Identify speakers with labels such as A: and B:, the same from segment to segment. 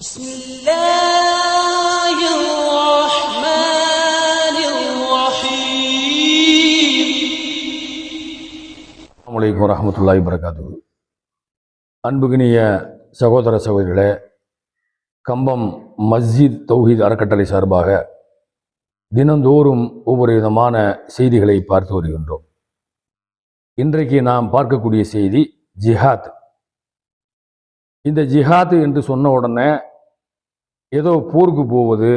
A: بسم الله الرحمن الرحيم
B: அலைக்கும் வரமத்துல்லாஹி வரகாத்து அன்புகினிய சகோதர சகோதரிகளே கம்பம் மஸ்ஜித் தௌஹீத் அறக்கட்டளை சார்பாக தினந்தோறும் ஒவ்வொரு விதமான செய்திகளை பார்த்து வருகின்றோம் இன்றைக்கு நாம் பார்க்கக்கூடிய செய்தி ஜிஹாத் இந்த ஜிஹாத் என்று சொன்ன உடனே ஏதோ போருக்கு போவது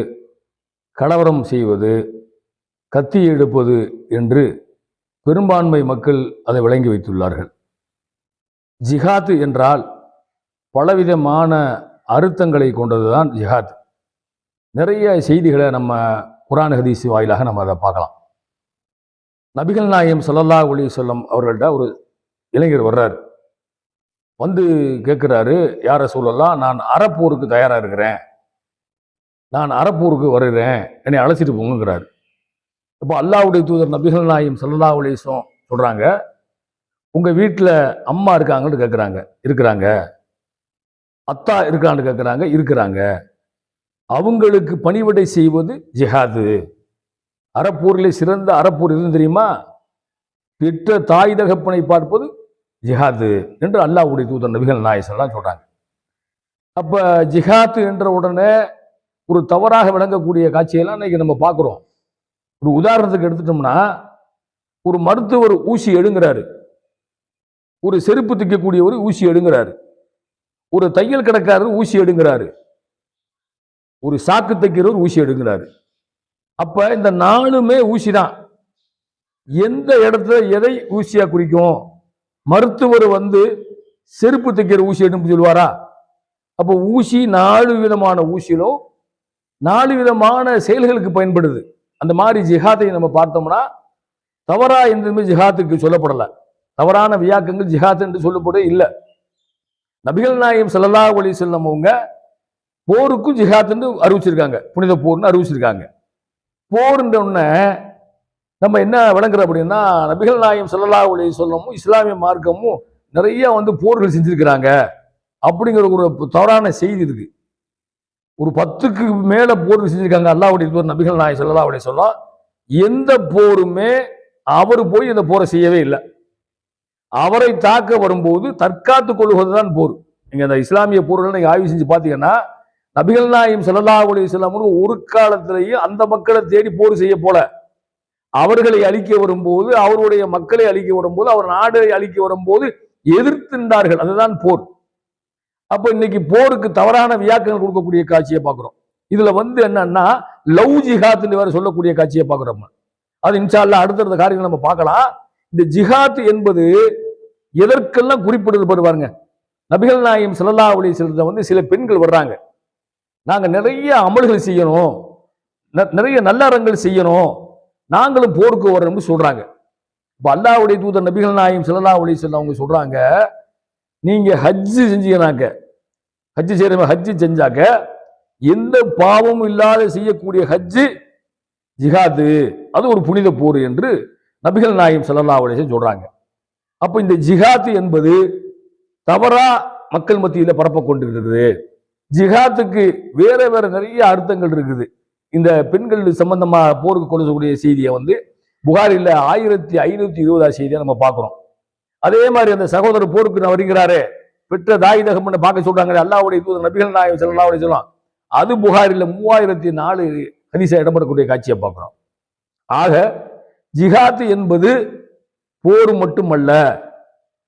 B: கலவரம் செய்வது கத்தி எடுப்பது என்று பெரும்பான்மை மக்கள் அதை விளங்கி வைத்துள்ளார்கள். ஜிஹாத் என்றால் பலவிதமான அர்த்தங்களை கொண்டதுதான் ஜிஹாத். நிறைய செய்திகளை நம்ம குரான் ஹதீஸ் வாயிலாக நம்ம அதை பார்க்கலாம். நபிகள் நாயம் சல்லல்லா ஒளி சொல்லம் அவர்கள்ட்ட ஒரு இளைஞர் வர்றார். வந்து கேட்குறாரு யாரை சொல்லலாம் நான் அறப்போருக்கு தயாராக இருக்கிறேன். நான் அறப்பூருக்கு வருகிறேன். என்னை அழைச்சிட்டு போங்கிறாரு இப்போ அல்லாவுடைய தூதர் நபிகள் நாயும் சல்லா அலைஹி சொல்கிறாங்க உங்கள் வீட்டில் அம்மா இருக்காங்கன்னு கேட்குறாங்க இருக்கிறாங்க. அத்தா இருக்கான்னு கேட்குறாங்க இருக்கிறாங்க. அவங்களுக்கு பணிவிடை செய்வது ஜிஹாது. அறப்பூரில் சிறந்த அறப்பூர் எதுன்னு தெரியுமா? பெற்ற தாய் தகப்பனை பார்ப்பது ஜிஹாது என்று அல்லாவுடைய தூதர் நபிகள் நாயசன்லாம் சொல்கிறாங்க அப்போ ஜிஹாத்து என்ற உடனே ஒரு தவறாக விளங்கக்கூடிய காட்சியெல்லாம் இன்னைக்கு நம்ம பார்க்குறோம். ஒரு உதாரணத்துக்கு எடுத்துட்டோம்னா ஒரு மருத்துவர் ஊசி எடுங்கிறாரு. ஒரு செருப்பு திக்கக்கூடியவர் ஊசி எடுங்கிறாரு. ஒரு தையல் கடைக்காரர் ஊசி எடுங்கிறாரு. ஒரு சாக்கு தைக்கிறவர் ஊசி எடுங்கிறாரு. அப்போ இந்த நாலுமே ஊசி தான் எந்த இடத்துல எதை ஊசியாக குறிக்கும்? மருத்துவர் வந்து செருப்பு தைக்கிற ஊசி எடுன்னு சொல்லுவாரா? அப்போ ஊசி நாலு விதமான ஊசியிலும் நாலு விதமான செயல்களுக்கு பயன்படுது. அந்த மாதிரி ஜிஹாத்தை நம்ம பார்த்தோம்னா தவறா என்றுமே ஜிஹாத்துக்கு சொல்லப்படலை. தவறான வியாக்கங்கள் ஜிஹாத் என்று சொல்லப்பட இல்லை. நபிகள் நாயகம் ஸல்லல்லாஹு ஒளி செல்லம் அவங்க போருக்கும் ஜிஹாத்னு அறிவிச்சிருக்காங்க. புனித போர்னு அறிவிச்சிருக்காங்க. போர்ன்ற உடனே நம்ம என்ன விளங்குறோம் அப்படின்னா நபிகள் நாயம் ஸல்லல்லாஹு ஒளி சொல்லமும் இஸ்லாமிய மார்க்கமும் நிறைய வந்து போர்கள் செஞ்சிருக்கிறாங்க. அப்படிங்கிற ஒரு தவறான செய்தி இருக்குது ஒரு பத்துக்கு மேல போர் செஞ்சிருக்காங்க அல்லாவுடைய தூர் நபிகள் நாயகம் ஸல்லல்லாஹு அலைஹி சொல்லலாம் எந்த போருமே அவர் போய் இந்த போரை செய்யவே இல்லை. அவரை தாக்க வரும்போது தற்காத்து கொள்வதுதான் போர். நீங்க இந்த இஸ்லாமிய போர்கள் நீங்க ஆய்வு செஞ்சு பார்த்தீங்கன்னா நபிகள் நாயம் ஸல்லல்லாஹு அலைஹி வஸல்லம் ஒரு காலத்திலேயே அந்த மக்களை தேடி போர் செய்ய போல. அவர்களை அழிக்க வரும்போது அவருடைய மக்களை அழிக்க வரும்போது அவர் நாடை அழிக்க வரும்போது எதிர்த்திருந்தார்கள் அதுதான் போர். அப்போ இன்னைக்கு போருக்கு தவறான வியாக்கங்கள் கொடுக்கக்கூடிய காட்சியை பார்க்குறோம். இதுல வந்து என்னன்னா லவ் ஜிஹாத்னு வேற சொல்லக்கூடிய காட்சியை பார்க்குறோம் அது இன்ஷால்லா அடுத்தடுத்த காரியங்கள் நம்ம பார்க்கலாம். இந்த ஜிஹாத் என்பது எதற்கெல்லாம் குறிப்பிடுது பாருங்க நபிகள் நாயம் சிலல்லா அலைஹி வஸல்லம் வந்து சில பெண்கள் வர்றாங்க. நாங்கள் நிறைய அமல்கள் செய்யணும். ந- நிறைய நல்லறங்கள் செய்யணும். நாங்களும் போருக்கு வரணும்னு சொல்றாங்க. இப்போ அல்லாவுடைய தூதர் நபிகள் நாயம் சிலல்லா அலைஹி வஸல்லம் அவங்க சொல்றாங்க நீங்கள் ஹஜ்ஜு செஞ்சீங்கனாக்க ஹஜ்ஜு செய்கிற ஹஜ்ஜு செஞ்சாக்க எந்த பாவமும் இல்லாத செய்யக்கூடிய ஹஜ்ஜு ஜிஹாது அது ஒரு புனித போர் என்று நபிகள் நாயம் ஸல்லல்லாஹு அலைஹி சொல்கிறாங்க அப்போ இந்த ஜிஹாத்து என்பது தவறாக மக்கள் மத்தியில் பரப்ப கொண்டிருக்கிறது. ஜிஹாத்துக்கு வேற வேற நிறைய அர்த்தங்கள் இருக்குது. இந்த பெண்கள் சம்பந்தமாக போருக்கு கொண்டு வரக்கூடிய செய்தியை வந்து புகாரில் ஆயிரத்தி ஐநூற்றி இருபதாம் செய்தியை நம்ம பார்க்குறோம். அதே மாதிரி அந்த சகோதரர் போருக்கு நான் வருகிறாரு பெற்ற தாய் தகம்னு பார்க்க சொல்றாங்க அல்லாவுடைய தூதர் நபிகள் நாயகம் செல்லாவுடைய சொல்லலாம் அது புகாரில் மூவாயிரத்தி நாலு ஹதீஸா இடம்பெறக்கூடிய காட்சியை பார்க்குறோம். ஆக ஜிஹாத் என்பது போர் மட்டுமல்ல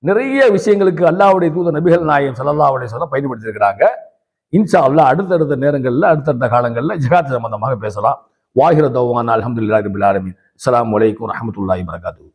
B: நிறைய விஷயங்களுக்கு அல்லாவுடைய தூத நபிகள் நாயகம் ஸல்லல்லாஹு அலைஹி பயன்படுத்தியிருக்கிறாங்க. இன்ஷா அல்லா அடுத்தடுத்த நேரங்களில் அடுத்தடுத்த காலங்களில் ஜிஹாத் சம்பந்தமாக பேசலாம். வாஹிர தவான் அல்ஹம்துலில்லாஹி ரபில் ஆலமீன். அஸ்ஸலாமு அலைக்கும் வரஹ்மத்துல்லாஹி வரகாத்துஹு